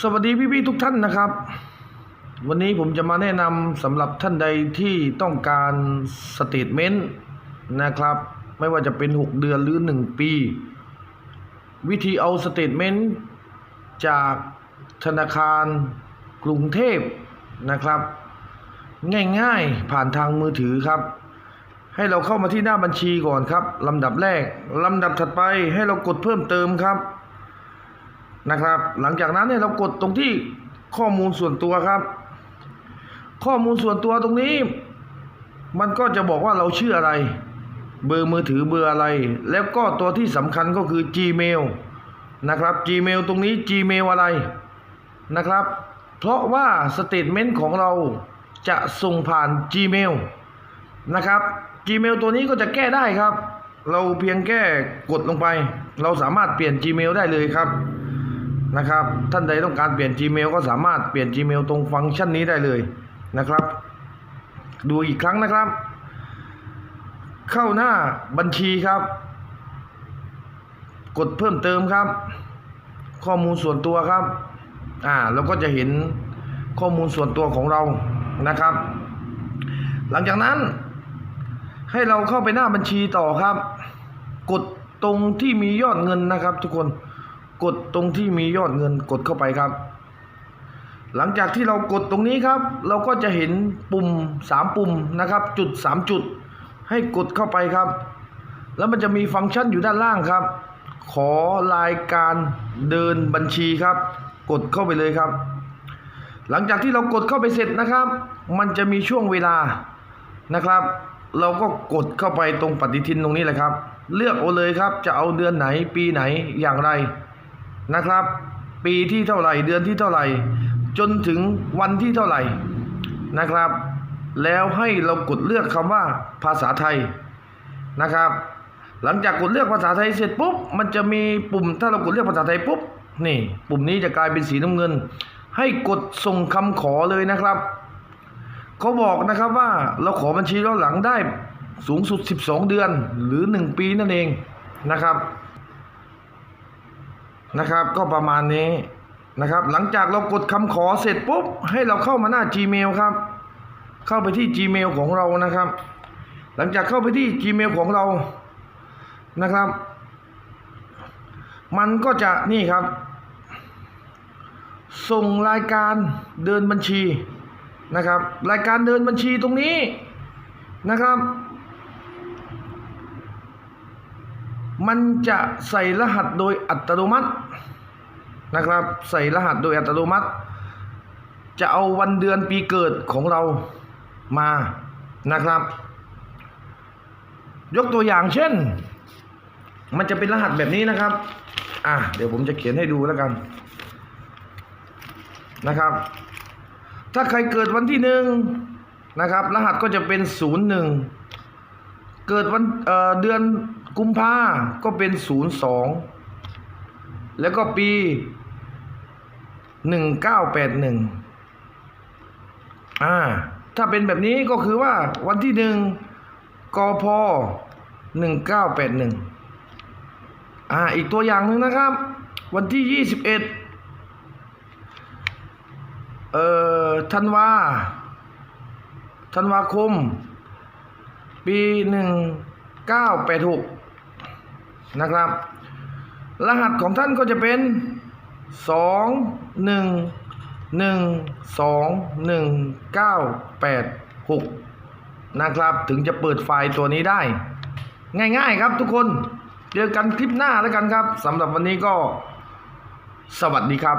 สวัสดีพี่ๆทุกท่านนะครับ วันนี้ผมจะมาแนะนำสำหรับท่านใดที่ต้องการสเตทเมนต์นะครับ ไม่ว่าจะเป็น 6 เดือนหรือ 1 ปี วิธีเอาสเตทเมนต์จากธนาคารกรุงเทพนะครับ ง่ายๆผ่านทางมือถือครับ ให้เราเข้ามาที่หน้าบัญชีก่อนครับลำดับแรกลำดับถัดไปให้เรากดเพิ่มเติมครับ นะครับ หลังจากนั้นเนี่ยเรากดตรงที่ข้อมูลส่วนตัวครับ ข้อมูลส่วนตัวตรงนี้ มันก็จะบอกว่าเราชื่ออะไร เบอร์มือถือเบอร์อะไร แล้วก็ตัวที่สำคัญก็คือ Gmail นะครับ Gmail ตรงนี้ Gmail อะไรนะครับ เพราะว่าสเตทเมนต์ของเราจะส่งผ่าน Gmail นะครับ Gmail ตัวนี้ก็จะแก้ได้ครับ เราเพียงแค่กดลงไป เราสามารถเปลี่ยน Gmail ได้เลยครับ นะครับ ท่านใดต้องการเปลี่ยน Gmail ก็สามารถเปลี่ยน Gmail ตรงฟังก์ชันนี้ได้เลยนะครับ ดูอีกครั้งนะครับ เข้าหน้าบัญชีครับ กดเพิ่มเติมครับ ข้อมูลส่วนตัวครับอ่าเราก็จะเห็นข้อมูลส่วนตัวของเรานะครับ หลังจากนั้น ให้เราเข้าไปหน้าบัญชีต่อครับ กดตรงที่มียอดเงินนะครับ ทุกคน กดตรงที่มียอดเงินกดเข้าไปครับ หลังจากที่เรากดตรงนี้ครับ เราก็จะเห็นปุ่ม 3 ปุ่มนะครับจุด 3 จุด ให้กดเข้าไปครับ แล้วมันจะมีฟังก์ชันอยู่ด้านล่างครับ ขอรายการเดินบัญชีครับ กดเข้าไปเลยครับ หลังจากที่เรากดเข้าไปเสร็จนะครับ มันจะมีช่วงเวลานะครับ เราก็กดเข้าไปตรงปฏิทินตรงนี้แหละครับ เลือกเอาเลยครับ จะเอาเดือนไหนปีไหนอย่างไร นะครับ ปีที่เท่าไหร่เดือนที่เท่าไหร่ จนถึงวันที่เท่าไหร่นะครับ แล้วให้เรากดเลือกคำว่าภาษาไทยนะครับ หลังจากกดเลือกภาษาไทยเสร็จปุ๊บมันจะมีปุ่มถ้าเรากดเลือกภาษาไทยปุ๊บนี่ปุ่มนี้จะกลายเป็นสีน้ำเงิน ให้กดส่งคำขอเลยนะครับเขาบอกนะครับว่าเราขอบัญชีย้อนหลังได้สูงสุด 12 เดือนหรือ 1 ปีนั่นเองนะครับ นะครับก็ประมาณนี้นะครับหลังจากเรากดคำขอเสร็จปุ๊บให้เราเข้ามาหน้า Gmail ครับ เข้าไปที่ Gmail ของเรานะครับ หลังจากเข้าไปที่ Gmail ของเรานะครับ มันก็จะนี่ครับ ส่งรายการเดินบัญชีนะครับ รายการเดินบัญชีตรงนี้นะครับ มันจะใส่รหัสโดยอัตโนมัตินะครับ ใส่รหัสโดยอัตโนมัติ จะเอาวันเดือนปีเกิดของเรามานะครับ ยกตัวอย่างเช่น มันจะเป็นรหัสแบบนี้นะครับ อะเดี๋ยวผมจะเขียนให้ดูแล้วกันนะครับ ถ้าใครเกิดวันที่หนึ่งนะครับ รหัสก็จะเป็นศูนย์หนึ่งเกิดวันเอ่อเดือน กุมภาก็เป็นศูนย์สองแล้วก็ปีหนึ่งเก้าแปดหนึ่งอ่า ถ้าเป็นแบบนี้ก็คือว่าวันที่หนึ่งกพหนึ่งเก้าแปดหนึ่งอ่า อีกตัวอย่างหนึ่งนะครับ วันที่ยี่สิบเอ็ดเอ่อธันวาธันวาคม ปีหนึ่งเก้าแปดหก นะครับ รหัสของท่านก็จะเป็นสองหนึ่งหนึ่งสองหนึ่งเก้าแปดหกนะครับ ถึงจะเปิดไฟล์ตัวนี้ได้ ง่ายๆครับทุกคน เจอกันคลิปหน้าแล้วกันครับสำหรับวันนี้ก็สวัสดีครับ